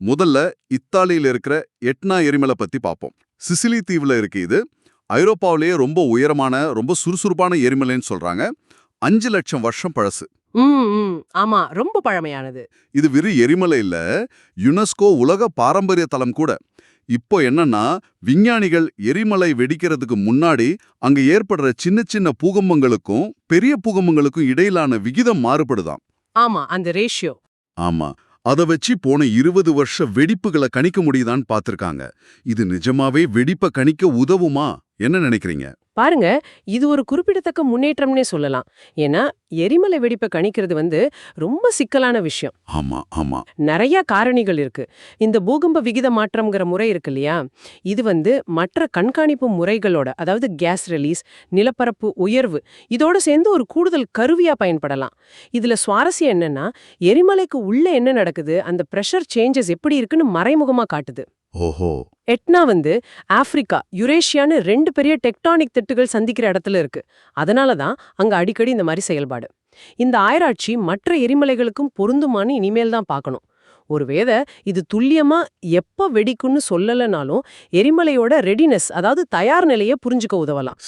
முதல்ல இத்தாலியில இருக்கிற எட்னா எரிமலை பத்தி பார்ப்போம் சிசிலி தீவுல இருக்கு இது. ஐரோப்பாவிலேயே ரொம்ப உயரமான ரொம்ப சுறுசுறுப்பான எரிமலைன்னு சொல்றாங்க. அஞ்சு லட்சம் வருஷம் பழசு. ஆமா ரொம்ப பழமையானது. இது வெறும் எரிமலை இல்ல யுனெஸ்கோ உலக பாரம்பரிய தலம் கூட. இப்போ என்னன்னா விஞ்ஞானிகள் எரிமலை வெடிக்கிறதுக்கு முன்னாடி அங்க ஏற்படுற சின்ன சின்ன பூகம்பங்களுக்கும் பெரிய பூகம்பங்களுக்கும் இடையிலான விகிதம் மாறுபடுதாம் ஆமா அந்த ரேஷியோ ஆமா. அத வச்சு போன இருபது வருஷ வெடிப்புகளை கணிக்க முடியுதான்னு பார்த்துருக்காங்க இது நிஜமாவே வெடிப்பை கணிக்க உதவுமா? என்ன நினைக்கிறீங்க? பாருங்க இது ஒரு குறிப்பிடத்தக்க முன்னேற்றம்னே சொல்லலாம். ஏன்னா எரிமலை வெடிப்பை கணிக்கிறது வந்து ரொம்ப சிக்கலான விஷயம். ஆமா ஆமா. நிறைய காரணிகள் இருக்கு. இந்த பூகம்ப விகித மாற்றம்ங்கிற முறை இருக்கு இல்லையா? இது வந்து மற்ற கண்காணிப்பு முறைகளோட அதாவது கேஸ் ரிலீஸ் நிலப்பரப்பு உயர்வு இதோட சேர்ந்து ஒரு கூடுதல் கருவியா பயன்படலாம். இதுல சுவாரஸ்யம் என்னன்னா எரிமலைக்கு உள்ள என்ன நடக்குது? அந்த பிரஷர் சேஞ்சஸ் எப்படி இருக்குன்னு மறைமுகமா காட்டுது. ஓஹோ. எட்னா வந்து ஆப்பிரிக்கா யுரேஷியான்னு ரெண்டு பெரிய டெக்டானிக் திட்டுகள் சந்திக்கிற இடத்துல இருக்கு. அதனால தான் அங்க அடிக்கடி இந்த மாதிரி செயல்பாடு. இந்த ஆயராட்சி மற்ற எரிமலைகளுக்கும் பொருந்துமான்னு இனிமேல் தான் பார்க்கணும். ஒருவேளை இது துல்லியமா எப்ப வெடிக்கும்னு சொல்லலைனாலும் எரிமலையோட ரெடினஸ் அதாவது தயார் நிலையை புரிஞ்சுக்க உதவலாம்.